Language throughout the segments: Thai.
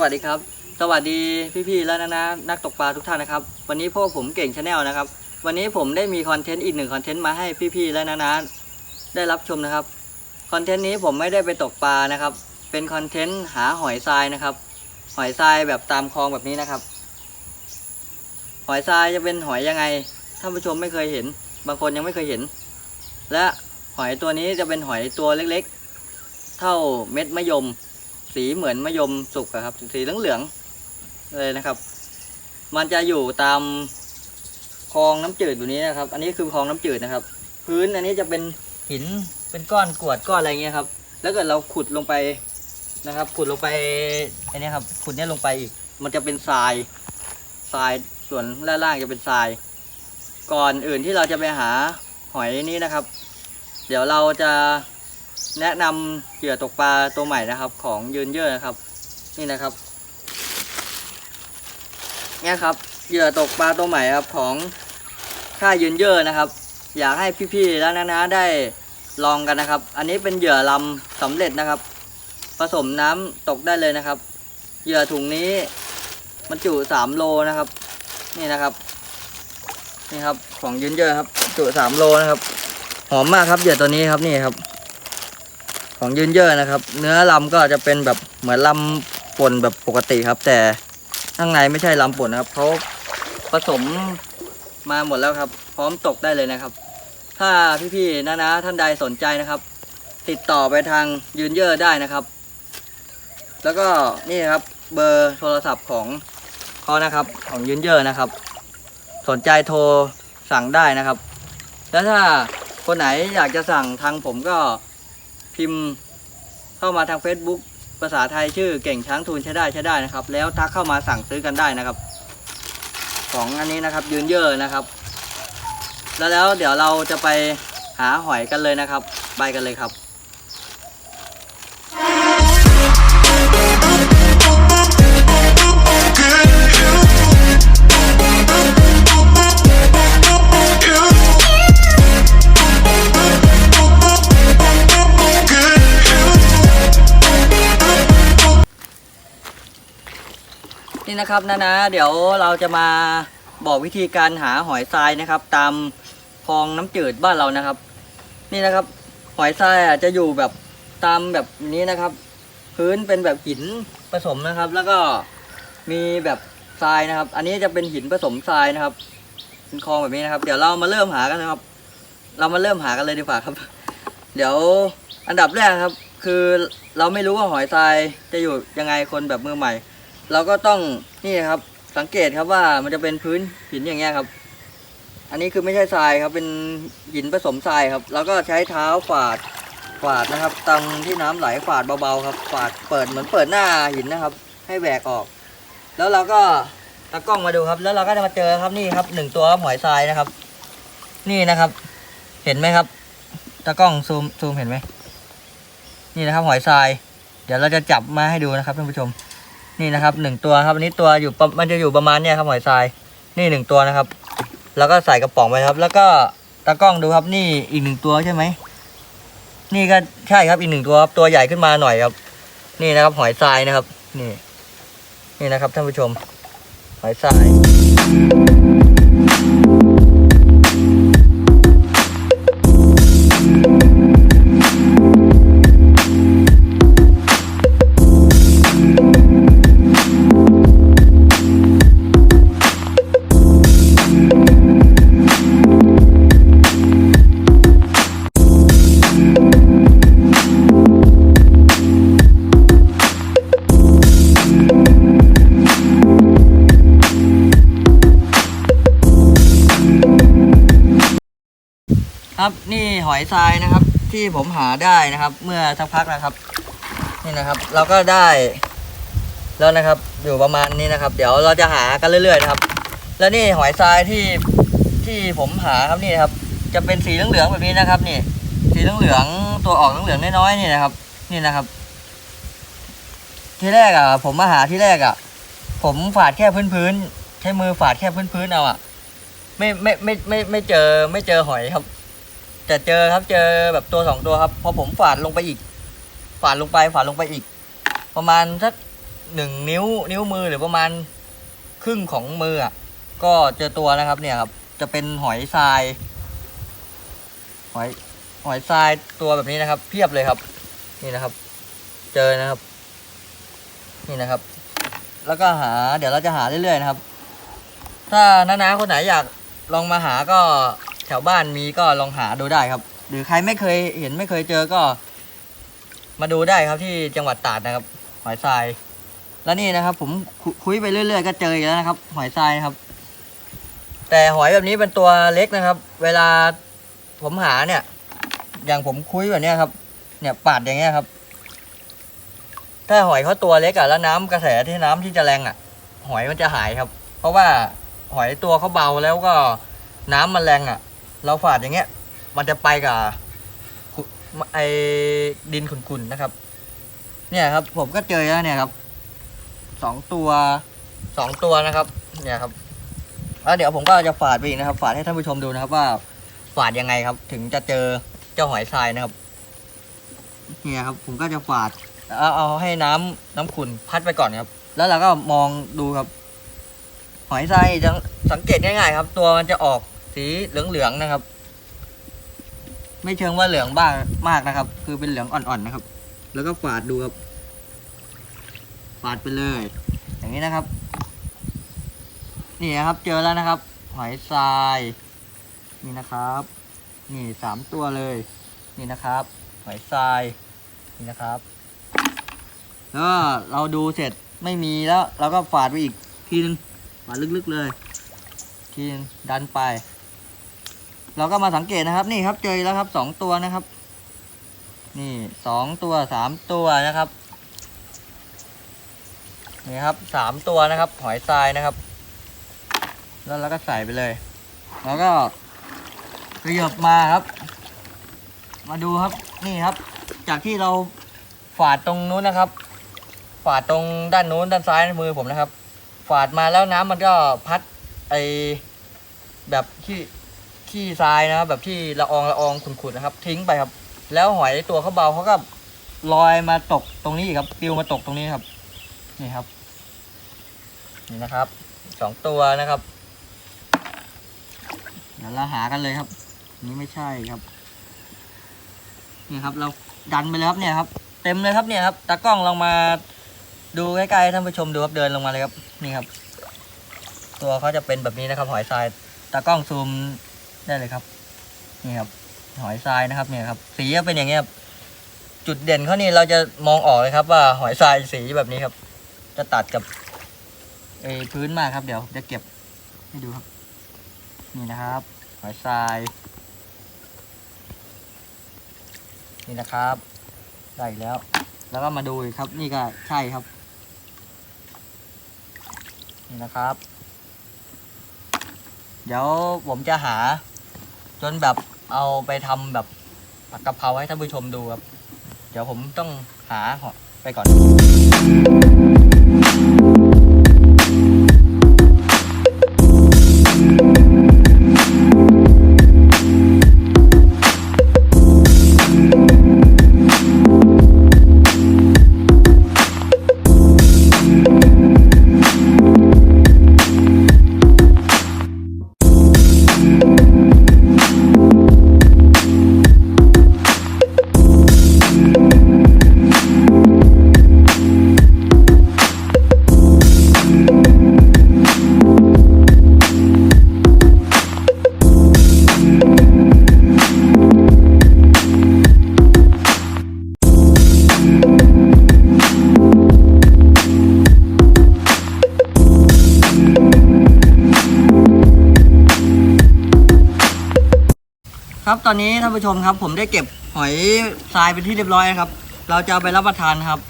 วัสดีครับ สวัสดีพี่ๆและนะนะนักตกปลาทุกท่านนะครับ วันนี้พวกผมเก่งชาแนลนะครับ วันนี้ผมได้มีคอนเทนต์อีกหนึ่งคอนเทนต์มาให้พี่ๆและนะนะได้รับชมนะครับคอนเทนต์นี้ผมไม่ได้ไปตกปลานะครับ เป็นคอนเทนต์หาหอยทรายนะครับ หอยทรายแบบตามคลองแบบนี้นะครับ หอยทรายจะเป็นหอยยังไงท่านผู้ชมไม่เคยเห็น บางคนยังไม่เคยเห็น และหอยตัวนี้จะเป็นหอยตัวเล็ก ๆ เท่าเม็ดมะยม สีเหมือนมะยมสุกครับ สีเหลืองๆเลยนะครับ มันจะอยู่ตามคลองน้ำจืดอยู่นี้นะครับ อันนี้คือคลองน้ำจืดนะครับ พื้นอันนี้จะเป็นหินเป็นก้อนกรวดก้อนอะไรเงี้ยครับแล้วเกิดเราขุดลงไปนะครับ ขุดลงไปไอันนี้ครับขุดเนี้ยลงไปอีก มันจะเป็นทรายทรายส่วนล่างๆจะเป็นทราย ก่อนอื่นที่เราจะไปหาหอยนี้นะครับ เดี๋ยวเราจะ แนะนำเหยื่อตกปลาตัวใหม่นะครับ ของยืนเยอะนะครับ นี่นะครับเนี่ยครับเหยื่อตกปลาตัวใหม่ครับของค่ายยืนเยอะนะครับ อยากให้พี่ๆแล้วนะนะได้ลองกันนะครับ อันนี้เป็นเหยื่อลำสำเร็จนะครับ ผสมน้ำตกได้เลยนะครับเหยื่อถุงนี้บรรจุสามโลนะครับ นี่นะครับ นี่ครับของยืนเยอะครับ จุสามโลนะครับ หอมมากครับเหยื่อตัวนี้ครับนี่ครับ ของยืนเยอะนะครับ เนื้อลำก็จะเป็นแบบเหมือนลำป่นแบบปกติครับ แต่ข้างในไม่ใช่ลำป่นนะครับเขาผสมมาหมดแล้วครับ พร้อมตกได้เลยนะครับ ถ้าพี่ๆนะนะท่านใดสนใจนะครับ ติดต่อไปทางยืนเยอะได้นะครับ แล้วก็นี่ครับเบอร์โทรศัพท์ของเขานะครับ ของยืนเยอะนะครับ สนใจโทรสั่งได้นะครับ แล้วถ้าคนไหนอยากจะสั่งทางผมก็ พิมพ์เข้ามาทาง Facebook ภาษาไทยชื่อเก่งช้างทูนใช้ได้ใช้ได้นะครับ แล้วทักเข้ามาสั่งซื้อกันได้นะครับของอันนี้นะครับยืนเยอะนะครับ แล้วแล้วเดี๋ยวเราจะไปหาหอยกันเลยนะครับ ไปกันเลยครับ นี่นะครับนะนะ เดี๋ยวเราจะมาบอกวิธีการหาหอยทรายนะครับ ตามคลองน้ำจืดบ้านเรานะครับ นี่นะครับ หอยทรายอะจะอยู่แบบตามแบบนี้นะครับ พื้นเป็นแบบหินผสมนะครับ แล้วก็มีแบบทรายนะครับ อันนี้จะเป็นหินผสมทรายนะครับเป็นคลองแบบนี้นะครับ เดี๋ยวเรามาเริ่มหากันนะครับ เรามาเริ่มหากันเลยดีกว่าครับ เดี๋ยวอันดับแรกครับ คือเราไม่รู้ว่าหอยทรายจะอยู่ยังไงคนแบบมือใหม่ เราก็ต้องนี่ครับสังเกตครับว่ามันจะเป็นพื้นหินอย่างเงี้ยครับ อันนี้คือไม่ใช่ทรายครับเป็นหินผสมทรายครับ แล้วก็ใช้เท้าฝาดฝาดนะครับตามที่น้ำไหลฝาดเบาๆครับ ฝาดเปิดเหมือนเปิดหน้าหินนะครับ ให้แหวกออก แล้วเราก็ตะกล้องมาดูครับ แล้วเราก็จะมาเจอครับนี่ครับหนึ่งตัวหอยทรายนะครับ นี่นะครับ เห็นไหมครับตะกล้องซูมซูมเห็นไหมนี่นะครับหอยทราย เดี๋ยวเราจะจับมาให้ดูนะครับท่านผู้ชม นี่นะครับหนึ่งตัวครับอันนี้ตัวอยู่ประมันจะอยู่ประมาณเนี้ยครับหอยทราย นี่หนึ่งตัวนะครับ แล้วก็ใส่กระป๋องไปครับ แล้วก็ตากล้องดูครับนี่อีกหนึ่งตัวใช่ไหมนี่ก็ใช่ครับอีกหนึ่งตัวครับตัวใหญ่ขึ้นมาหน่อยครับ นี่นะครับ หอยทรายนะครับ นี่ นี่นะครับท่านผู้ชม หอยทราย ครับนี่หอยทรายนะครับ ที่ผมหาได้นะครับ เมื่อสักพักนะครับ นี่นะครับ เราก็ได้แล้วนะครับอยู่ประมาณนี้นะครับ เดี๋ยวเราจะหากันเรื่อยๆนะครับ แล้วนี่หอยทรายที่ที่ผมหาครับนี่ครับ จะเป็นสีเหลืองๆแบบนี้นะครับ นี่ สีเหลืองๆตัวออกเหลืองๆน้อยๆนี่นะครับ นี่นะครับ ที่แรกอะ ผมมาหาที่แรกอะ ผมฝาดแค่พื้นๆใช้มือฝาดแค่พื้นๆเอาอะ ไม่ไม่ไม่ไม่ไม่เจอไม่เจอหอยครับ แต่เจอครับเจอแบบตัวสองตัวครับพอผมฝาดลงไปอีก ฝาดลงไปฝาดลงไปอีก ประมาณสักหนึ่งนิ้วนิ้วมือหรือประมาณครึ่งของมืออะก็เจอตัวนะครับเนี่ยครับ จะเป็นหอยทราย หอยหอยทรายตัวแบบนี้นะครับ เพียบเลยครับ นี่นะครับ เจอนะครับ นี่นะครับ แล้วก็หาเดี๋ยวเราจะหาเรื่อยๆนะครับ ถ้าน้าๆคนไหนอยากลองมาหาก็ แถวบ้านมีก็ลองหาดูได้ครับ หรือใครไม่เคยเห็นไม่เคยเจอก็ มาดูได้ครับที่จังหวัดตราดนะครับ หอยทราย แล้วนี่นะครับ ผมคุคุยไปเรื่อย ๆ ก็เจออีกแล้วนะครับ หอยทรายครับ แต่หอยแบบนี้เป็นตัวเล็กนะครับ เวลาผมหาเนี่ย อย่างผมคุยแบบนี้ครับ เนี่ยปาดอย่างเงี้ยครับ ถ้าหอยเขาตัวเล็กอะแล้วน้ำกระแสที่น้ำที่จะแรงอะหอยมันจะหายครับ เพราะว่าหอยตัวเขาเบาแล้วก็น้ำมันแรงอะ เราฝาดอย่างเงี้ย มันจะไปกับไอดินขุ่นๆนะครับ เนี่ยครับ ผมก็เจอแล้วเนี่ยครับสองตัวสองตัวนะครับ เนี่ยครับแล้วเดี๋ยวผมก็จะฝาดไปอีกนะครับ ฝาดให้ท่านผู้ชมดูนะครับ ว่าฝาดยังไงครับ ถึงจะเจอเจ้าหอยทรายนะครับ เนี่ยครับ ผมก็จะฝาดเอาเอาให้น้ำน้ำขุ่นพัดไปก่อนครับ แล้วเราก็มองดูครับ หอยทรายจะสังเกตง่ายๆครับ ตัวมันจะออก สีเหลืองๆนะครับ ไม่เชิงว่าเหลืองบ้างมากนะครับ คือเป็นเหลืองอ่อนๆนะครับ แล้วก็ฝาดดูครับ ฝาดไปเลย อย่างนี้นะครับ นี่นะครับ เจอแล้วนะครับ หอยทราย นี่นะครับ นี่สามตัวเลย นี่นะครับ หอยทราย นี่นะครับแล้วเราดูเสร็จไม่มีแล้ว เราก็ฝาดไปอีกทีนึงฝาดลึกๆเลย ทีนึงดันไป เราก็มาสังเกตนะครับนี่ครับเจอแล้วครับสองตัวนะครับ นี่สองตัวสามตัวนะครับนี่ครับสามตัวนะครับ หอยทรายนะครับ แล้วเราก็ใส่ไปเลย แล้วก็ขยบมาครับ มาดูครับนี่ครับ จากที่เราฝาดตรงนู้นนะครับ ฝาดตรงด้านนู้นด้านซ้ายมือผมนะครับ ฝาดมาแล้วน้ำมันก็พัดไอแบบที่ ขี้ทรายนะครับ แบบที่ละอองละอองขุ่นๆนะครับ ทิ้งไปครับ แล้วหอยตัวเขาเบาเขาก็ลอยมาตกตรงนี้ครับปลิวมาตกตรงนี้ครับ นี่ครับ นี่นะครับสองตัวนะครับเดี๋ยวเราหากันเลยครับนนี้ไม่ใช่ครับ นี่ครับ เราดันไปเลยครับเนี่ยครับ เต็มเลยครับเนี่ยครับตากล้องลองมาดูใกล้ๆท่านผู้ชมดูครับเดินลงมาเลยครับ นี่ครับ ตัวเขาจะเป็นแบบนี้นะครับ หอยทรายตากล้องซูม ได้เลยครับ นี่ครับ หอยทรายนะครับเนี่ยครับ สีจะเป็นอย่างเงี้ยครับจุดเด่นเขานี่เราจะมองออกเลยครับ ว่าหอยทรายสีแบบนี้ครับ จะตัดกับเอพื้นมากครับ เดี๋ยวจะเก็บให้ดูครับ นี่นะครับ หอยทราย นี่นะครับ ได้แล้ว แล้วก็มาดูครับ นี่ก็ใช่ครับ นี่นะครับ เดี๋ยวผมจะหา จนแบบเอาไปทำแบบผักกะเพราให้ท่านผู้ชมดูครับ เดี๋ยวผมต้องหาไปก่อน ครับตอนนี้ท่านผู้ชมครับ ผมได้เก็บหอยทรายเป็นที่เรียบร้อยนะครับ เราจะเอาไปรับประทานครับ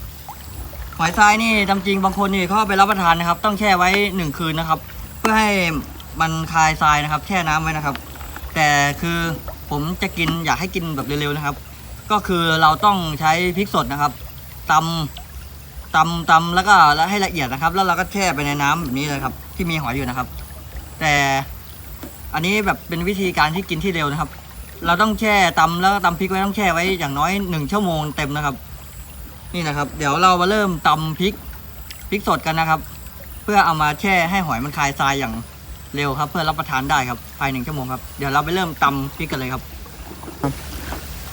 หอยทรายนี่ตามจริงบางคนนี่เขาเอาไปรับประทานนะครับ ต้องแช่ไว้หนึ่งคืนนะครับ เพื่อให้มันคลายทรายนะครับ แช่น้ำไว้นะครับ แต่คือผมจะกินอยากให้กินแบบเร็วๆนะครับ ก็คือเราต้องใช้พริกสดนะครับตำตำตำแล้วก็แล้วให้ละเอียดนะครับ แล้วเราก็แช่ไปในน้ำแบบนี้เลยครับ ที่มีหอยอยู่นะครับ แต่อันนี้แบบเป็นวิธีการที่กินที่เร็วนะครับ เราต้องแช่ตำแล้วตำพริกไว้ต้องแช่ไว้อย่างน้อยหนึ่งชั่วโมงเต็มนะครับ นี่นะครับ เดี๋ยวเรามาเริ่มตำพริกพริกสดกันนะครับ เพื่อเอามาแช่ให้หอยมันคลายทรายอย่างเร็วครับ เพื่อรับประทานได้ครับภายหนึ่งชั่วโมงครับเดี๋ยวเราไปเริ่มตำพริกกันเลยครับ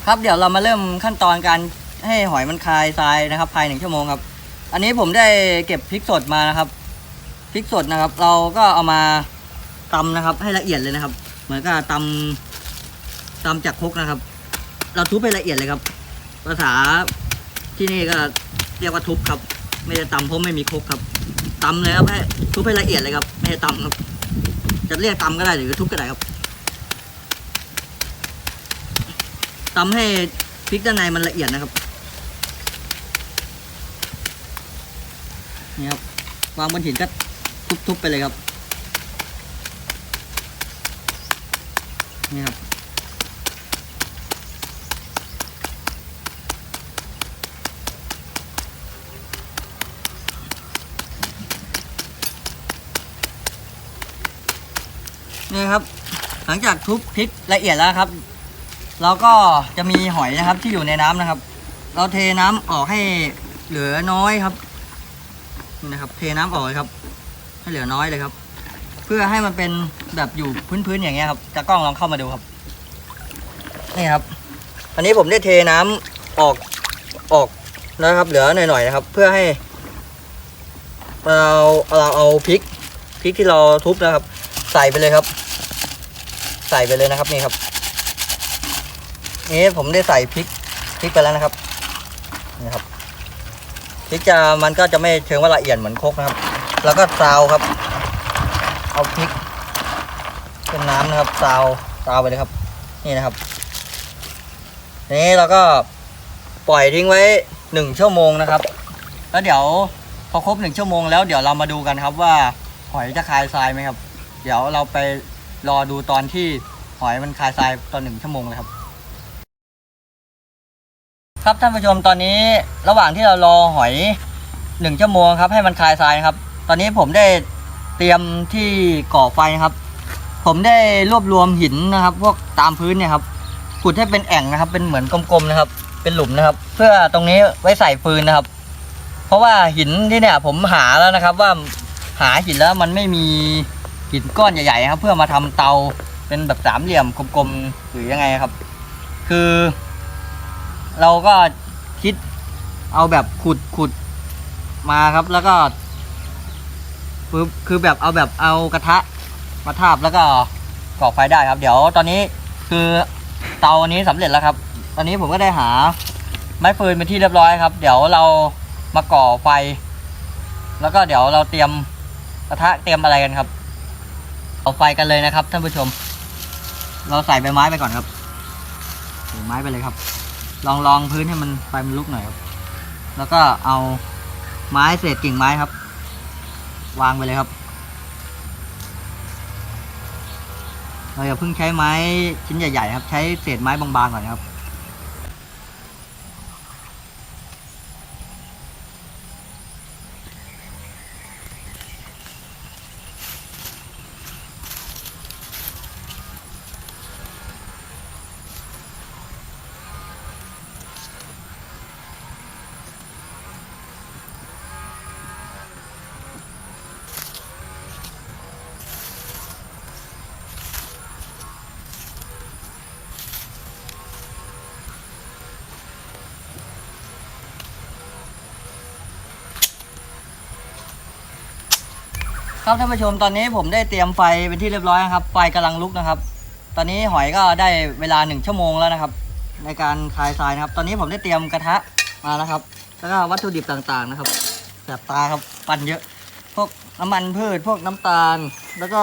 ครับเดี๋ยวเรามาเริ่มขั้นตอนการให้หอยมันคลายทรายนะครับ ภายหนึ่งชั่วโมงครับ อันนี้ผมได้เก็บพริกสดมานะครับพริกสดนะครับ เราก็เอามาตำนะครับ ให้ละเอียดเลยนะครับ เหมือนกับตำ ตำจากคกนะครับ เราทุบให้ละเอียดเลยครับ ภาษาที่นี่ก็เรียกว่าทุบครับ ไม่ได้ตำเพราะไม่มีคกครับตำเลยครับให้ทุบให้ละเอียดเลยครับ ไม่ได้ตำครับ จะเรียกตำก็ได้หรือทุบก็ได้ครับตำให้พริกด้านในมันละเอียดนะครับนี่ครับวางบนหินก็ทุบๆไปเลยครับนี่ครับ นี่ครับ หลังจากทุบพริกละเอียดแล้วครับ เราก็จะมีหอยนะครับที่อยู่ในน้ำนะครับ เราเทน้ำออกให้เหลือน้อยครับนี่นะครับ เทน้ำออกเลยครับ ให้เหลือน้อยเลยครับ เพื่อให้มันเป็นแบบอยู่พื้นๆอย่างเงี้ยครับจะกล้องลองเข้ามาดูครับนี่ครับ อันนี้ผมได้เทน้ำออกออกนะครับ เหลือหน่อยๆนะครับ เพื่อให้เราเราเอาพริกพริกที่เราทุบนะครับ ใส่ไปเลยครับ ใส่ไปเลยนะครับนี่ครับนี่ผมได้ใส่พริกพริกไปแล้วนะครับนี่ครับพริกจะมันก็จะไม่เชิงว่าละเอียดเหมือนโคกนะครับ แล้วก็ซาวครับ เอาพริกเป็นน้ำนะครับซาวซาวไปเลยครับ นี่นะครับนี่เราก็ปล่อยทิ้งไว้หนึ่งชั่วโมงนะครับ แล้วเดี๋ยวพอครบหนึ่งชั่วโมงแล้วเดี๋ยวเรามาดูกันครับว่าหอยจะคลายทรายไหมครับ เดี๋ยวเราไปรอดูตอนที่หอยมันคลายทรายตอนหนึ่งชั่วโมงเลยครับ ครับท่านผู้ชมตอนนี้ระหว่างที่เรารอหอยหนึ่งชั่วโมงครับ ให้มันคลายทรายครับ ตอนนี้ผมได้เตรียมที่ก่อไฟครับ ผมได้รวบรวมหินนะครับ พวกตามพื้นเนี่ยครับขุดให้เป็นแอ่งนะครับ เป็นเหมือนกลมๆนะครับ เป็นหลุมนะครับ เพื่อตรงนี้ไว้ใส่ฟืนนะครับ เพราะว่าหินที่เนี่ยผมหาแล้วนะครับว่าหาหินแล้วมันไม่มี หินก้อนใหญ่ๆครับ เพื่อมาทำเตาเป็นแบบสามเหลี่ยมกลมๆหรือยังไงครับ คือ เราก็คิดเอาแบบขุดขุดมาครับ แล้วก็คือคือแบบเอาแบบเอากระทะมาทาบแล้วก็ก่อไฟได้ครับ เดี๋ยวตอนนี้คือเตาอันนี้สำเร็จแล้วครับ ตอนนี้ผมก็ได้หาไม้ฟืนเป็นที่เรียบร้อยครับ เดี๋ยวเรามาก่อไฟ แล้วก็เดี๋ยวเราเตรียมกระทะเตรียมอะไรกันครับ เอาไฟกันเลยนะครับ ท่านผู้ชม เราใส่ใบไม้ไปก่อนครับใส่ไม้ไปเลยครับ ลองลองพื้นให้มันไฟมันลุกหน่อยครับ แล้วก็เอาไม้เศษกิ่งไม้ครับ วางไปเลยครับ เราอย่าเพิ่งใช้ไม้ชิ้นใหญ่ๆครับ ใช้เศษไม้บางๆก่อนครับ ครับท่านผู้ชมตอนนี้ผมได้เตรียมไฟเป็นที่เรียบร้อยนะครับไฟกำลังลุกนะครับ ตอนนี้หอยก็ได้เวลาหนึ่งชั่วโมงแล้วนะครับ ในการคลายทรายนะครับ ตอนนี้ผมได้เตรียมกระทะมานะครับ แล้วก็วัตถุดิบต่างๆนะครับแสบตาครับปั่นเยอะ พวกน้ำมันพืชพวกน้ำตาล แล้วก็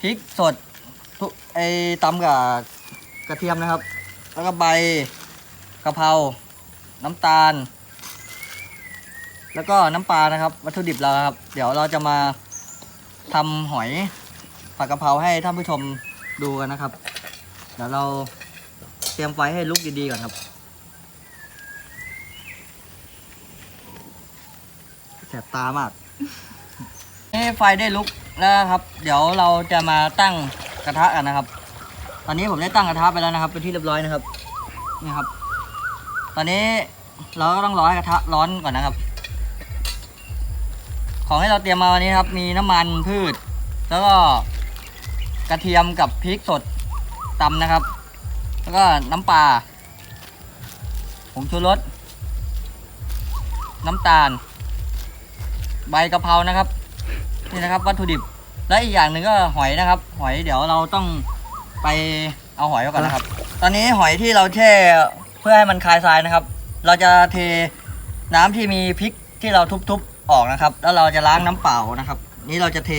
พริกสดทุไอตำกับกระเทียมนะครับ แล้วก็ใบกะเพราน้ำตาล แล้วก็น้ำปลานะครับ วัตถุดิบเราครับ เดี๋ยวเราจะมาทำหอยผัดกะเพราให้ท่านผู้ชมดูกันนะครับ เดี๋ยวเราเตรียมไฟให้ลุกดีๆก่อนครับแสบตามากนี่ไฟได้ลุกแล้วครับ เดี๋ยวเราจะมาตั้งกระทะกันนะครับ ตอนนี้ผมได้ตั้งกระทะไปแล้วนะครับ เป็นที่เรียบร้อยนะครับ นี่ครับ ตอนนี้เราก็ต้องรอให้กระทะร้อนก่อนนะครับ ของที่เราเตรียมมาวันนี้ครับ มีน้ำมันพืช แล้วก็กระเทียมกับพริกสดตำนะครับ แล้วก็น้ำปลาผงชูรสน้ำตาล ใบกะเพรานะครับ นี่นะครับวัตถุดิบ และอีกอย่างหนึ่งก็หอยนะครับ หอยเดี๋ยวเราต้องไปเอาหอยก่อนนะครับ ตอนนี้หอยที่เราแช่เพื่อให้มันคลายทรายนะครับ เราจะเทน้ำที่มีพริกที่เราทุบ ออกนะครับ แล้วเราจะล้างน้ำเปล่านะครับ นี่เราจะเท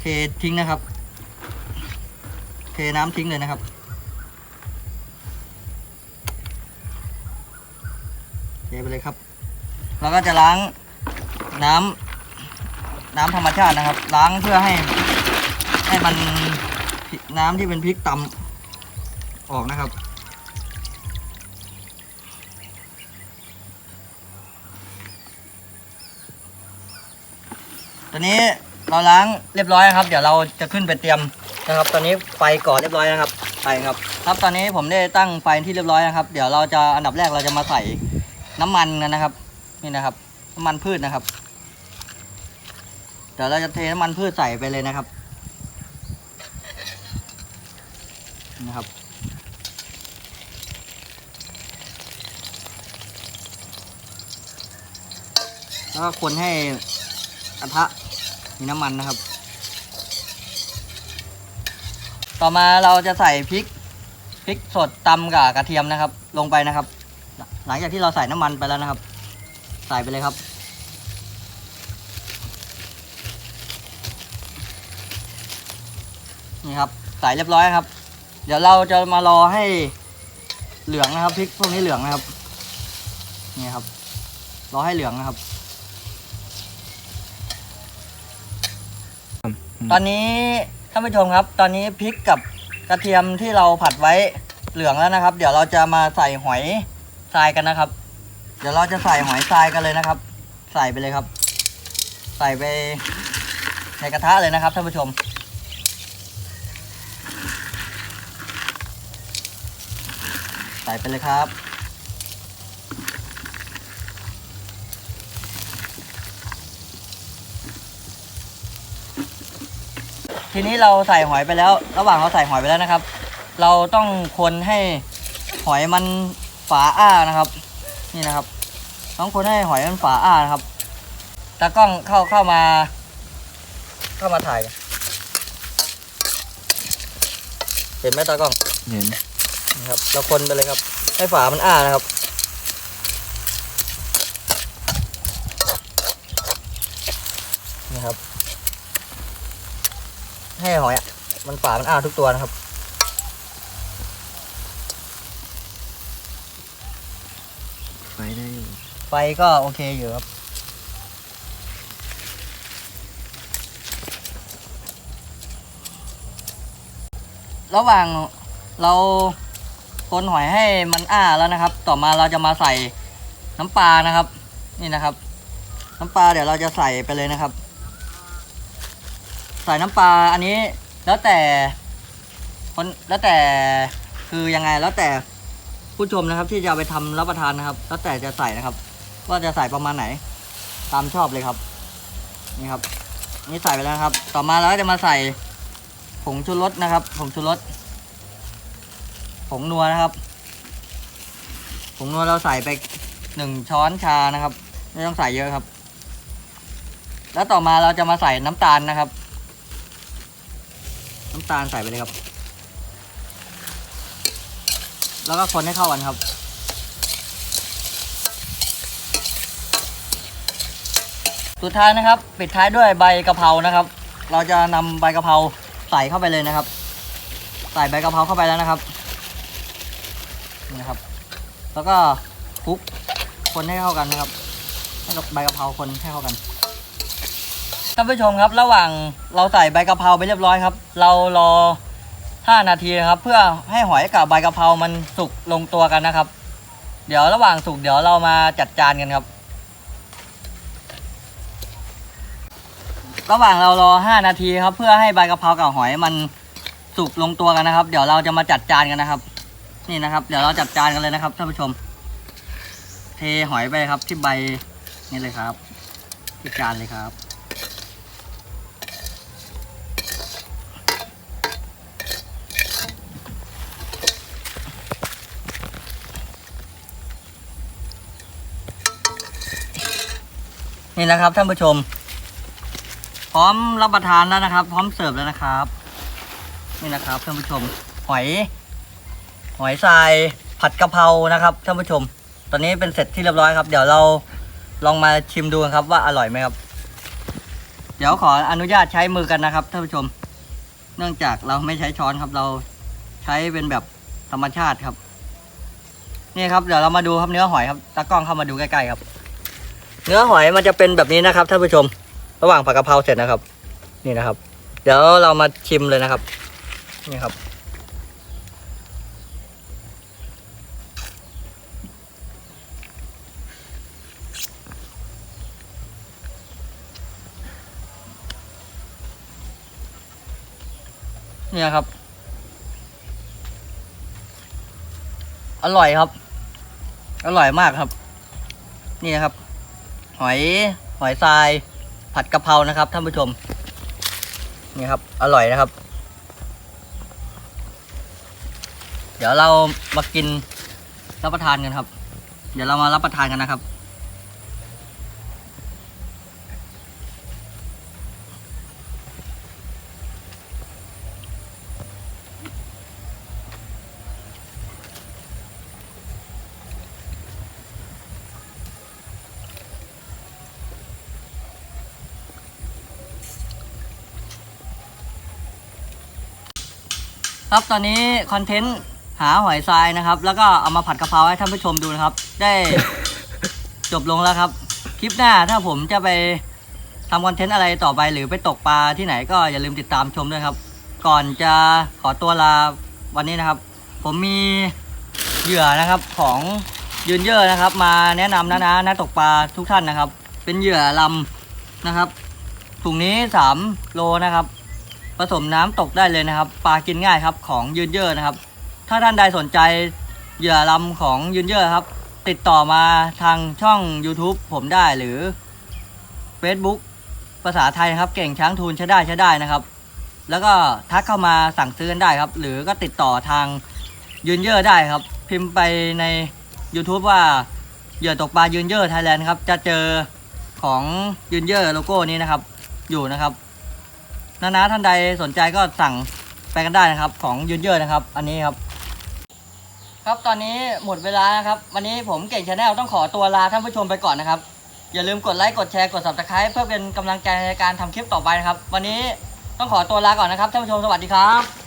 เททิ้งนะครับ เทน้ำทิ้งเลยนะครับ เทไปเลยครับ เราก็จะล้างน้ำน้ำธรรมชาตินะครับ ล้างเพื่อให้ให้มันน้ำที่เป็นพริกตำออกนะครับ ตอนนี้เราล้างเรียบร้อยนะครับ เดี๋ยวเราจะขึ้นไปเตรียมนะครับ ตอนนี้ไฟก่อเรียบร้อยนะครับไปครับ ครับตอนนี้ผมได้ตั้งไฟที่เรียบร้อยนะครับ เดี๋ยวเราจะอันดับแรกเราจะมาใส่น้ำมันกันนะครับ นี่นะครับ น้ำมันพืชนะครับ เดี๋ยวเราจะเทน้ำมันพืชใส่ไปเลยนะครับนะครับแล้วก็คนให้กระทะ มีน้ำมันนะครับ ต่อมาเราจะใส่พริกพริกสดตำกับกระเทียมนะครับ ลงไปนะครับ หลังจากที่เราใส่น้ำมันไปแล้วนะครับ ใส่ไปเลยครับ นี่ครับใส่เรียบร้อยครับ เดี๋ยวเราจะมารอให้เหลืองนะครับพริกพวกนี้เหลืองนะครับ นี่ครับรอให้เหลืองนะครับ ตอนนี้ท่านผู้ชมครับ ตอนนี้พริกกับกระเทียมที่เราผัดไว้เหลืองแล้วนะครับ เดี๋ยวเราจะมาใส่หอยทรายกันนะครับ เดี๋ยวเราจะใส่หอยทรายกันเลยนะครับ ใส่ไปเลยครับ ใส่ไปในกระทะเลยนะครับท่านผู้ชม ใส่ไปเลยครับ ทีนี้เราใส่หอยไปแล้ว ระหว่างเราใส่หอยไปแล้วนะครับ เราต้องคนให้หอยมันฝาอ้านะครับ นี่นะครับ ต้องคนให้หอยมันฝาอ้านะครับตากล้องเข้าเข้ามา เข้ามาถ่าย เห็นไหมตากล้องเห็นนะครับ เราคนไปเลยครับ ให้ฝามันอ้านะครับนะครับ ให้หอยอะ มันฝามันอ้าทุกตัวนะครับไปได้อยู่ไฟก็โอเคอยู่ครับ ระหว่างเราคนหอยให้มันอ้าแล้วนะครับ ต่อมาเราจะมาใส่น้ำปลานะครับ นี่นะครับ น้ำปลาเดี๋ยวเราจะใส่ไปเลยนะครับ ใส่น้ำปลาอันนี้แล้วแต่คนแล้วแต่คือยังไงแล้วแต่ผู้ชมนะครับ ที่จะเอาไปทำรับประทานนะครับ แล้วแต่จะใส่นะครับ ว่าจะใส่ประมาณไหน ตามชอบเลยครับ นี่ครับ นี่ใส่ไปแล้วครับ ต่อมาเราก็จะมาใส่ผงชูรสนะครับ ผงชูรสผงนัวนะครับผงนัวเราใส่ไปหนึ่งช้อนชานะครับ ไม่ต้องใส่เยอะครับ แล้วต่อมาเราจะมาใส่น้ำตาลนะครับำตาลใส่ไปเลยครับ แล้วก็คนให้เข้ากันครับ สุดท้ายนะครับ ปิดท้ายด้วยใบกะเพรานะครับ เราจะนำใบกะเพราใส่เข้าไปเลยนะครับ ใส่ใบกะเพราเข้าไปแล้วนะครับนี่นะครับ แล้วก็คลุกคนให้เข้ากันนะครับให้กับใบกะเพราคนให้เข้ากัน ท่านผู้ชมครับระหว่างเราใส่ใบกะเพราไปเรียบร้อยครับ เรารอ 5 นาทีครับ เพื่อให้หอยกับใบกะเพรามันสุกลงตัวกันนะครับ เดี๋ยวระหว่างสุกเดี๋ยวเรามาจัดจานกันครับ ระหว่างเรารอ 5 นาทีครับ เพื่อให้ใบกะเพรากับหอยมันสุกลงตัวกันนะครับ เดี๋ยวเราจะมาจัดจานกันนะครับ นี่นะครับ เดี๋ยวเราจัดจานกันเลยนะครับท่านผู้ชม เทหอยไปครับที่ใบนี่เลยครับที่จานเลยครับ นี่นะครับท่านผู้ชม พร้อมรับประทานแล้วนะครับ พร้อมเสิร์ฟแล้วนะครับ นี่นะครับท่านผู้ชม หอย หอยทรายผัดกะเพรานะครับท่านผู้ชม ตอนนี้เป็นเสร็จที่เรียบร้อยครับ เดี๋ยวเราลองมาชิมดูครับว่าอร่อยไหมครับ เดี๋ยวขออนุญาตใช้มือกันนะครับท่านผู้ชม เนื่องจากเราไม่ใช้ช้อนครับ เราใช้เป็นแบบธรรมชาติครับ นี่ครับ เดี๋ยวเรามาดูครับเนื้อหอยครับตากล้องเข้ามาดูใกล้ๆครับ เนื้อหอยมันจะเป็นแบบนี้นะครับท่านผู้ชม ระหว่างผัดกะเพราเสร็จนะครับ นี่นะครับ เดี๋ยวเรามาชิมเลยนะครับ นี่ครับ เนี่ยครับ อร่อยครับ อร่อยมากครับ นี่นะครับ หอยหอยทราย ผัดกะเพรานะครับท่านผู้ชม นี่ครับ อร่อยนะครับ เดี๋ยวเรามากินรับประทานกันครับ เดี๋ยวเรามารับประทานกันนะครับ ครับตอนนี้คอนเทนต์หาหอยทรายนะครับ แล้วก็เอามาผัดกะเพราให้ท่านผู้ชมดูนะครับ ได้ จบลงแล้วครับ คลิปหน้าถ้าผมจะไปทำคอนเทนต์อะไรต่อไปหรือไปตกปลาที่ไหนก็อย่าลืมติดตามชมด้วยครับ ก่อนจะขอตัวลาวันนี้นะครับ ผมมีเหยื่อนะครับของยืนเยอะนะครับ มาแนะนำนะนะนักตกปลาทุกท่านนะครับ เป็นเหยื่อลำนะครับถุงนี้3โลนะครับ ผสมน้ำตกได้เลยนะครับ ปลากินง่ายครับของยืนเยอะนะครับ ถ้าท่านใดสนใจเหยื่อลำของยืนเยอะครับ ติดต่อมาทางช่อง YouTube ผมได้หรือ Facebook ภาษาไทยนะครับ เก่งช้างทูนใช้ได้ใช้ได้นะครับ แล้วก็ทักเข้ามาสั่งซื้อกันได้ครับ หรือก็ติดต่อทางยืนเยอะได้ครับ พิมพ์ไปใน YouTube ว่าเหยื่อตกปลายืนเยอะไทยแลนด์ครับ จะเจอของยืนเยอะโลโก้นี้นะครับ อยู่นะครับ นานาท่านใดสนใจก็สั่งไปกันได้นะครับ ของยืนเยอะนะครับ อันนี้ครับ ครับตอนนี้หมดเวลานะครับ วันนี้ผมเก่งชาแนลต้องขอตัวลาท่านผู้ชมไปก่อนนะครับ อย่าลืมกดไลค์กดแชร์กด subscribe เพื่อเป็นกำลังใจในการทำคลิปต่อไปนะครับ วันนี้ต้องขอตัวลาก่อนนะครับท่านผู้ชมสวัสดีครับ